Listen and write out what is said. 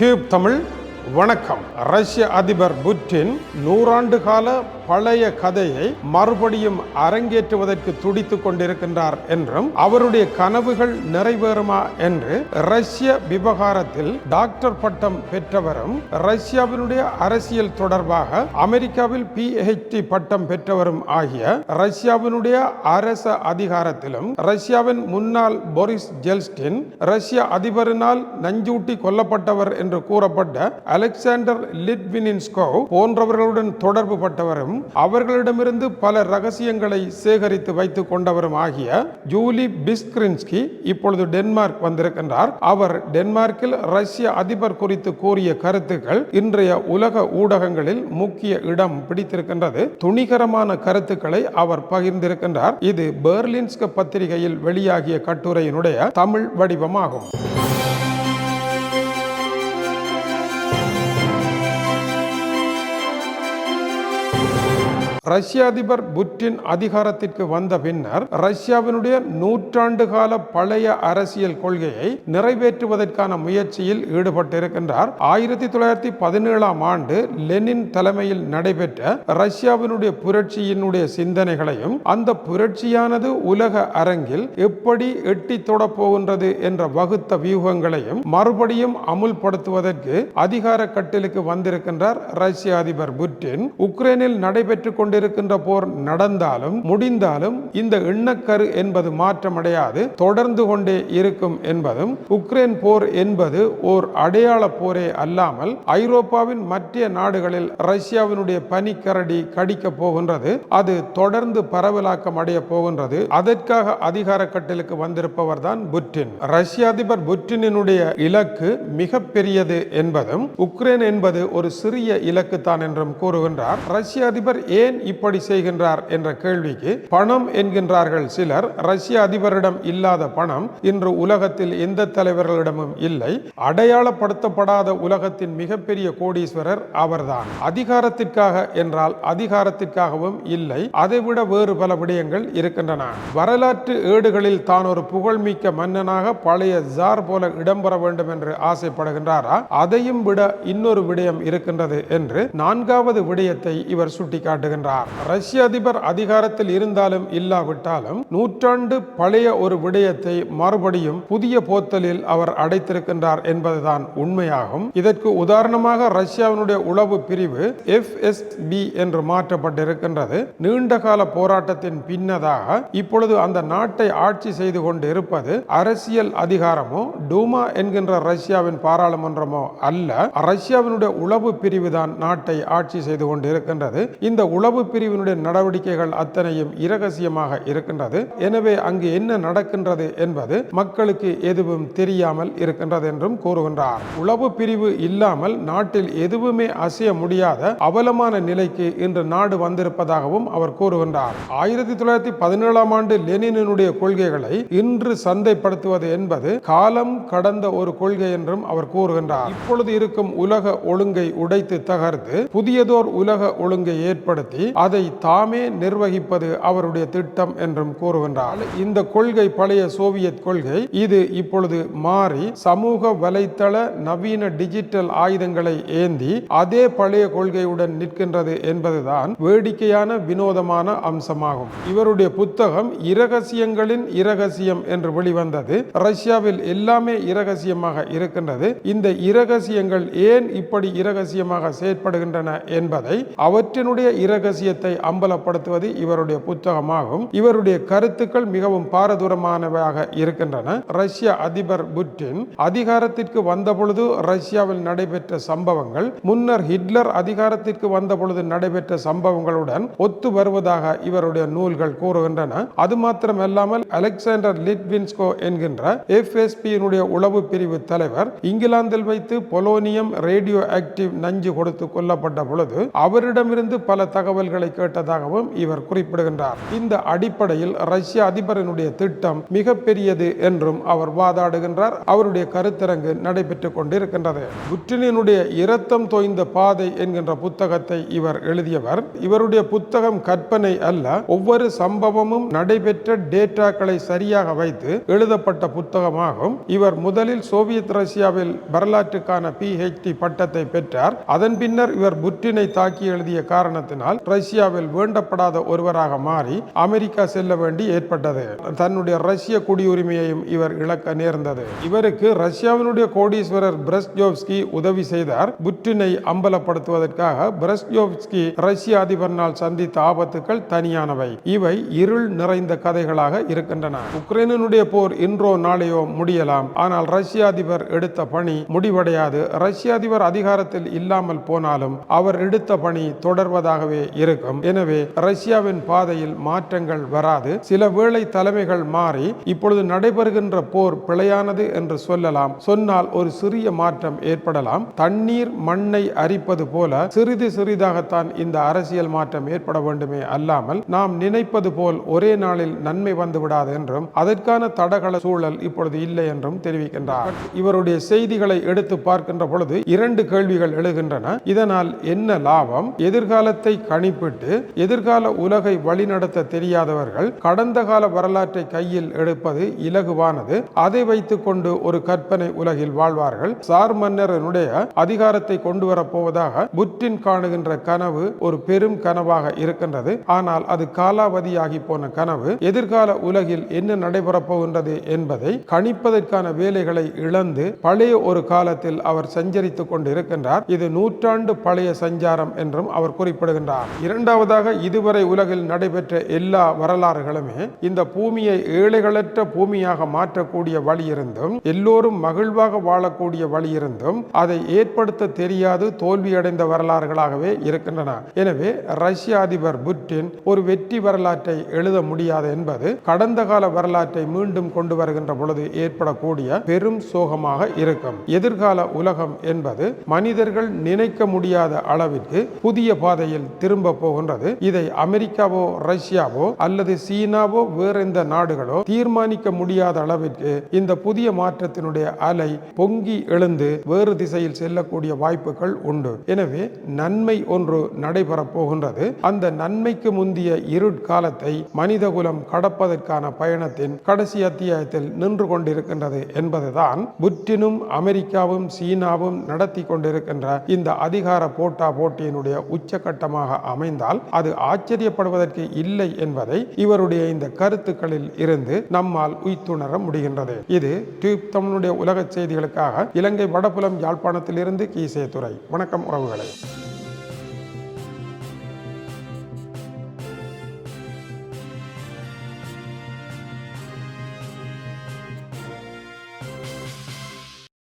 Tube Tamil வணக்கம். ரஷ்ய அதிபர் புட்டின் நூறாண்டு கால பழைய கதையை மறுபடியும் அரங்கேற்றுவதற்கு துடித்துக் கொண்டிருக்கின்றார் என்றும் அவருடைய கனவுகள் நிறைவேறுமா என்று ரஷ்ய விவகாரத்தில் டாக்டர் பட்டம் பெற்றவரும் ரஷ்யாவினுடைய அரசியல் தொடர்பாக அமெரிக்காவில் பிஹெச்டி பட்டம் பெற்றவரும் ஆகிய ரஷ்யாவினுடைய அரச அதிகாரத்திலும் ரஷ்யாவின் முன்னாள் போரிஸ் ஜெல்ஸ்டின் ரஷ்ய அதிபரினால் நஞ்சூட்டி கொல்லப்பட்டவர் என்று கூறப்பட்ட அலெக்சாண்டர் லிட்வினின்ஸ்கோ போன்றவர்களுடன் தொடர்பு பட்டவரும் அவர்களிடமிருந்து பல ரகசியங்களை சேகரித்து வைத்துக் கொண்டவரும் ஆகிய ஜூலி பிஸ்கிரின்ஸ்கி இப்பொழுது டென்மார்க் வந்திருக்கின்றார். அவர் டென்மார்க்கில் ரஷ்ய அதிபர் குறித்து கூறிய கருத்துக்கள் இன்றைய உலக ஊடகங்களில் முக்கிய இடம் பிடித்திருக்கின்றது. துணிகரமான கருத்துக்களை அவர் பகிர்ந்திருக்கின்றார். இது பெர்லின்ஸ்க பத்திரிகையில் வெளியாகிய கட்டுரையினுடைய தமிழ் வடிவமாகும். ரஷ்ய அதிபர் புட்டின் அதிகாரத்திற்கு வந்த பின்னர் ரஷ்யாவினுடைய நூற்றாண்டு கால பழைய அரசியல் கொள்கையை நிறைவேற்றுவதற்கான முயற்சியில் ஈடுபட்டிருக்கின்றார். ஆயிரத்தி தொள்ளாயிரத்தி பதினேழாம் ஆண்டு லெனின் தலைமையில் நடைபெற்ற ரஷ்யாவினுடைய புரட்சியினுடைய சிந்தனைகளையும் அந்த புரட்சியானது உலக அரங்கில் எப்படி எட்டி தொடப்போகின்றது என்ற வகுத்த வியூகங்களையும் மறுபடியும் அமுல்படுத்துவதற்கு அதிகார கட்டிலுக்கு வந்திருக்கின்றார் ரஷ்ய அதிபர் புட்டின். உக்ரைனில் நடைபெற்றுக் இருக்கின்ற போர் நடந்தாலும் முடிந்தாலும் இந்த எண்ணக்கரு என்பது மாற்றமடையாது தொடர்ந்து கொண்டே இருக்கும் என்பதும் உக்ரைன் போர் என்பது ஓர் அடையாள போரே அல்லாமல் ஐரோப்பாவின் மற்ற நாடுகளில் ரஷ்யாவினுடைய பனிக்கரடி கடிக்க போகின்றது அது தொடர்ந்து பரவலாக்கம் அடைய போகின்றது. அதற்காக அதிகார கட்டிலுக்கு வந்திருப்பவர் தான் புட்டின். ரஷ்ய அதிபர் புட்டினுடைய இலக்கு மிக பெரியது என்பதும் உக்ரைன் என்பது ஒரு சிறிய இலக்கு தான் என்றும் கூறுகின்றார். ரஷ்ய அதிபர் ஏன் இப்படி செய்கின்றார் என்ற கேள்விக்கு பணம் என்கின்றார்கள் சிலர். ரஷ்ய அதிபரிடம் இல்லாத பணம் இன்று உலகத்தில் எந்த தலைவர்களிடமும் இல்லை. அடையாளப்படுத்தப்படாத உலகத்தின் மிகப்பெரிய கோடீஸ்வரர் அவர்தான். அதிகாரத்திற்காக என்றால் அதிகாரத்திற்காகவும் இல்லை. அதைவிட வேறு பல விடயங்கள் இருக்கின்றன. வரலாற்று ஏடுகளில் தான் ஒரு புகழ்மிக்க மன்னனாக பழைய ஜார் போல இடம்பெற வேண்டும் என்று ஆசைப்படுகின்றாரா? அதையும் விட இன்னொரு விடயம் இருக்கின்றது என்று நான்காவது விடயத்தை இவர் சுட்டிக்காட்டுகின்றார். ரஷ்ய அதிபர் அதிகாரத்தில் இருந்தாலும் இல்லாவிட்டாலும் நூற்றாண்டு பழைய ஒரு விடயத்தை மறுபடியும் புதிய போத்தலில் அவர் அடைத்திருக்கின்றார் என்பதுதான் உண்மையாகும். இதற்கு உதாரணமாக ரஷ்யாவினுடைய உளவு பிரிவு எஃப்எஸ்பி என்று மாற்றப்பட்டிருக்கின்றது. நீண்ட கால போராட்டத்தின் பின்னதாக இப்பொழுது அந்த நாட்டை ஆட்சி செய்து கொண்டு இருப்பது அரசியல் அதிகாரமோ டூமா என்கின்ற ரஷ்யாவின் பாராளுமன்றமோ அல்ல. ரஷ்யாவினுடைய உளவு பிரிவு தான் நாட்டை ஆட்சி செய்து கொண்டு இருக்கின்றது இந்த உளவு பிரிவினுடைய நடவடிக்கைகள் அத்தனையும் இரகசியமாக இருக்கின்றது. எனவே அங்கு என்ன நடக்கின்றது என்பது மக்களுக்கு எதுவும் தெரியாமல் இருக்கின்றது என்றும் கூறுகின்றார். உளவு பிரிவு இல்லாமல் நாட்டில் எதுவுமே அசைய முடியாத அவலமான நிலைக்கு இன்று நாடு வந்திருப்பதாகவும் அவர் கூறுகின்றார். ஆயிரத்தி தொள்ளாயிரத்தி பதினேழாம் ஆண்டு லெனினுடைய கொள்கைகளை இன்று சந்தைப்படுத்துவது என்பது காலம் கடந்த ஒரு கொள்கை என்றும் அவர் கூறுகின்றார். இப்பொழுது இருக்கும் உலக ஒழுங்கை உடைத்து தகர்த்து புதியதோர் உலக ஒழுங்கை ஏற்படுத்தி அதை தாமே நிர்வகிப்பது அவருடைய திட்டம் என்றும் கூறுகின்றார். இந்த கொள்கை பழைய சோவியத் கொள்கை இது இப்பொழுது மாறி சமூக வலைத்தள நவீன டிஜிட்டல் ஆயுதங்களை ஏந்தி அதே பழைய கொள்கையுடன் நிற்கின்றது என்பதுதான் வேடிக்கையான வினோதமான அம்சமாகும். இவருடைய புத்தகம் இரகசியங்களின் இரகசியம் என்று வெளிவந்தது. ரஷ்யாவில் எல்லாமே இரகசியமாக இருக்கின்றது. இந்த இரகசியங்கள் ஏன் இப்படி இரகசியமாக செயற்படுகின்றன என்பதை அவற்றினுடைய இரகசிய இரகசியத்தை அம்பலப்படுத்துவது இவருடைய புத்தகமாகும். இவருடைய கருத்துக்கள் மிகவும் பாரதூரமானவையாக இருக்கின்றன. ரஷ்ய அதிபர் புட்டின் அதிகாரத்திற்கு வந்தபொழுது ரஷ்யாவில் நடைபெற்ற சம்பவங்கள் முன்னர் ஹிட்லர் அதிகாரத்திற்கு வந்தபொழுது நடைபெற்ற சம்பவங்களுடன் ஒத்து வருவதாக இவருடைய நூல்கள் கூறுகின்றன. அது மாத்திரமல்லாமல் அலெக்சாண்டர் லிட்வின்ஸ்கோ என்கின்ற எஃப்எஸ்பியினுடைய உளவு பிரிவு தலைவர் இங்கிலாந்தில் வைத்து பொலோனியம் ரேடியோ ஆக்டிவ் நஞ்சு கொடுத்து கொல்லப்பட்ட பொழுது அவரிடமிருந்து பல தகவல் தகவல்களை கேட்டதாகவும் இவர் குறிப்பிடுகின்றார். இந்த அடிப்படையில் ரஷ்ய அதிபரனுடைய திட்டம் மிகப்பெரியது என்றும் அவர் வாதாடுகின்றார். அவருடைய கருத்தரங்கு நடைபெற்றுக் கொண்டிருக்கின்றது. புட்டினுடைய இரத்தம் தோய்ந்த பாதை என்கின்ற புத்தகத்தை இவர் எழுதியவர். இவருடைய புத்தகம் கற்பனை அல்ல ஒவ்வொரு சம்பவமும் நடைபெற்ற டேட்டாக்களை சரியாக வைத்து எழுதப்பட்ட புத்தகமாகும். இவர் முதலில் சோவியத் ரஷ்யாவில் வரலாற்றுக்கான பிஹெச்டி பட்டத்தை பெற்றார். அதன் பின்னர் இவர் புட்டினை தாக்கி எழுதிய காரணத்தினால் ரஷ்யாவில் வேண்டப்படாத ஒருவராக மாறி அமெரிக்கா செல்ல வேண்டி ஏற்பட்டது. தன்னுடைய ரஷ்ய குடியுரிமையையும் இவர் இழக்க நேர்ந்தது. இவருக்கு ரஷ்யாவினுடைய கோடீஸ்வரர் பிரஸ்ஜோவ்ஸ்கி உதவி செய்தார். புட்டினை அம்பலப்படுத்துவதற்காக பிரஸ்ஜோவ்ஸ்கி ரஷ்ய அதிபரினால் சந்தித்த ஆபத்துக்கள் தனியானவை. இவை இருள் நிறைந்த கதைகளாக இருக்கின்றன. உக்ரைனுடைய போர் இன்றோ நாளையோ முடியலாம். ஆனால் ரஷ்ய அதிபர் எடுத்த பணி முடிவடையாது. ரஷ்ய அதிபர் அதிகாரத்தில் இல்லாமல் போனாலும் அவர் எடுத்த பணி தொடர்வதாகவே இருக்கும் எனவே ரஷ்யாவின் பாதையில் மாற்றங்கள் வராது. சில வேளை தலைமைகள் மாறி இப்பொழுது நடைபெறுகின்ற போர் பிழையானது என்று சொல்லலாம். சொன்னால் ஒரு சிறிய மாற்றம் ஏற்படலாம். தண்ணீர் மண்ணை அரிப்பது போல சிறிது சிறிதாகத்தான் இந்த அரசியல் மாற்றம் ஏற்பட வேண்டுமே அல்லாமல் நாம் நினைப்பது போல் ஒரே நாளில் நன்மை வந்துவிடாது என்றும் அதற்கான தடகள சூழல் இப்பொழுது இல்லை என்றும் தெரிவிக்கின்றார். இவருடைய செய்திகளை எடுத்து பார்க்கின்ற பொழுது இரண்டு கேள்விகள் எழுகின்றன. இதனால் என்ன லாபம்? எதிர்காலத்தை கணிப்பு குறிப்பிட்டு எதிர்கால உலகை வழிநடத்த தெரியாதவர்கள் கடந்த கால வரலாற்றை கையில் எடுப்பது இலகுவானது. அதை வைத்துக் கொண்டு ஒரு கற்பனை உலகில் வாழ்வார்கள். சார் மன்னரனுடைய அதிகாரத்தை கொண்டு வரப்போவதாக புட்டின் காணுகின்ற கனவு ஒரு பெரும் கனவாக இருக்கின்றது. ஆனால் அது காலாவதியாகி போன கனவு எதிர்கால உலகில் என்ன நடைபெறப் போகின்றது என்பதை கணிப்பதற்கான வேலைகளை இழந்து பழைய ஒரு காலத்தில் அவர் சஞ்சரித்துக் கொண்டிருக்கின்றார். இது நூற்றாண்டு பழைய சஞ்சாரம் என்றும் அவர் குறிப்பிடுகின்றார். இரண்டாவதாக இதுவரை உலகில் நடைபெற்ற எல்லா வரலாறுகளுமே இந்த பூமியை ஏழைகளற்ற பூமியாக மாற்றக்கூடிய வழி இருந்தும் எல்லோரும் மகிழ்வாக வாழக்கூடிய வழி இருந்தும் அதை ஏற்படுத்த தெரியாது தோல்வியடைந்த வரலாறுகளாகவே இருக்கின்றன. எனவே ரஷ்ய அதிபர் புட்டின் ஒரு வெற்றி வரலாற்றை எழுத முடியாது என்பது கடந்த கால வரலாற்றை மீண்டும் கொண்டு வருகின்ற பொழுது ஏற்படக்கூடிய பெரும் சோகமாக இருக்கும். எதிர்கால உலகம் என்பது மனிதர்கள் நினைக்க முடியாத அளவிற்கு புதிய பாதையில் திரும்ப போகின்றது. இதை அமெரிக்காவோ ரஷ்யாவோ அல்லது சீனாவோ வேற எந்த நாடுகளோ தீர்மானிக்க முடியாத அளவிற்கு இந்த புதிய மாற்றத்தினுடைய அலை பொங்கி எழுந்து வேறு திசையில் செல்லக்கூடிய வாய்ப்புகள் உண்டு. எனவே நன்மை ஒன்று நடைபெறப் போகின்றது. அந்த நன்மைக்கு முந்திய இருட்காலத்தை மனிதகுலம் கடப்பதற்கான பயணத்தின் கடைசி அத்தியாயத்தில் நின்று கொண்டிருக்கின்றது என்பதுதான் புற்றினும் அமெரிக்காவும் சீனாவும் நடத்தி கொண்டிருக்கின்ற இந்த அதிகார போட்டா போட்டியினுடைய உச்சகட்டமாக அமைந்தால் அது ஆச்சரியப்படுவதற்கு இல்லை என்பதை இவருடைய இந்த கருத்துக்களில் இருந்து நம்மால் உய்த்துணர முடிகின்றது. இது டியூப் தமிழுடைய உலக செய்திகளுக்காக இலங்கை வடபுலம் யாழ்ப்பாணத்திலிருந்து கீசே துறை வணக்கம் உறவுகளை.